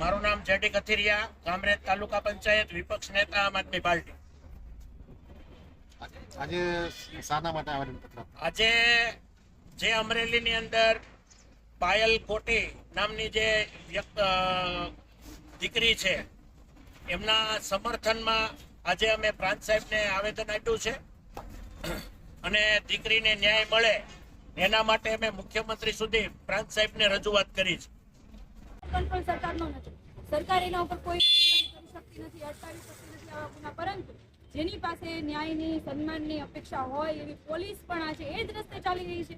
મારું નામ જેડી કથિરિયા કામરેજ તાલુકા પંચાયત વિપક્ષ નેતા આમ આદમી પાર્ટી. આજે શાના માટે આવેદન પત્ર આજે જે અમરેલીની અંદર પાયલ કોટી નામની જે વ્યક્ત દીકરી છે એમના સમર્થનમાં આજે અમે પ્રાંત સાહેબને આવેદન આપ્યું છે. અને દીકરીને ન્યાય મળે એના માટે અમે મુખ્યમંત્રી સુધી પ્રાંત સાહેબને રજૂઆત કરી છે. કંટ્રોલ સરકારનો નથી. સરકાર એના ઉપર કોઈ કરી શકતી નથી, અટકાવી શકતી નથી આવા ગુના. પરંતુ જેની પાસે ન્યાયની સન્માનની અપેક્ષા હોય એવી પોલીસ પણ આજે એ જ રસ્તે ચાલી રહી છે.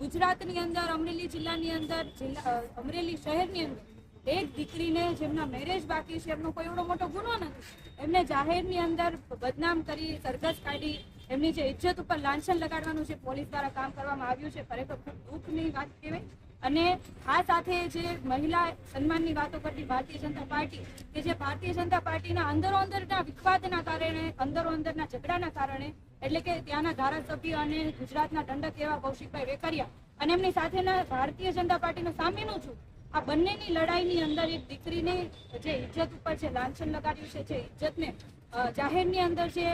ગુજરાતની અંદર, અમરેલી જિલ્લાની અંદર, જિલ્લા અમરેલી શહેરની અંદર એક દીકરીને જેમના મેરેજ બાકી છે, એમનો કોઈ એવડો મોટો ગુનો નથી. એમને જાહેરની અંદર બદનામ કરી, સરઘસ કાઢી, એમની જે ઇજ્જત ઉપર લાંછન લગાડવાનું જે પોલીસ દ્વારા કામ કરવામાં આવ્યું છે, ખરેખર ખૂબ દુઃખની વાત કહેવાય. અને આ સાથે જે મહિલા સન્માનની વાતો કરતી ભારતીય જનતા પાર્ટી, કે જે ભારતીય જનતા પાર્ટીના અંદરો અંદરના વિખવાદના કારણે, અંદરો અંદરના ઝઘડાના કારણે, એટલે કે ત્યાંના ધારાસભ્ય અને ગુજરાતના દંડક એવા કૌશિકભાઈ વેકરિયા અને એમની સાથેના ભારતીય જનતા પાર્ટીનો સામેનું છું, આ બંનેની લડાઈની અંદર એક દીકરીને જે ઇજ્જત ઉપર જે લાંછન લગાડ્યું છે, જે ઇજ્જતને જાહેરની અંદર જે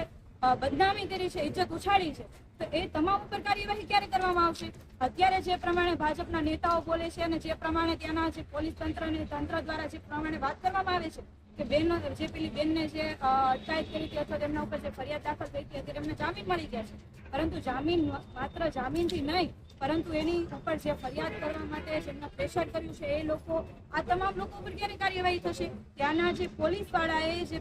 બદનામી કરી છે, ઇજ્જત ઉછાળી છે. તો એ તમામ ઉપર કાર્યવાહી ક્યારે કરવામાં આવશે? અત્યારે જે પ્રમાણે ભાજપના નેતાઓ બોલે છે અને જે પ્રમાણે ત્યાંના જે પોલીસ તંત્ર અને તંત્ર દ્વારા જે પ્રમાણે વાત કરવામાં આવે છે કે બેનો જે પેલી બેનને જે અટકાયત કરી હતી અથવા તેમના ઉપર જે ફરિયાદ દાખલ થઈ હતી એમને જામીન મળી ગયા છે. પરંતુ જામીન માત્ર જામીનથી નહીં, પરંતુ એની ઉપર જે ફરિયાદ કરવા માટે જેમને પ્રેશર કર્યું છે, એ લોકો, આ તમામ લોકો ઉપર ક્યારે કાર્યવાહી થશે? ત્યાંના જે પોલીસ વાળાએ જે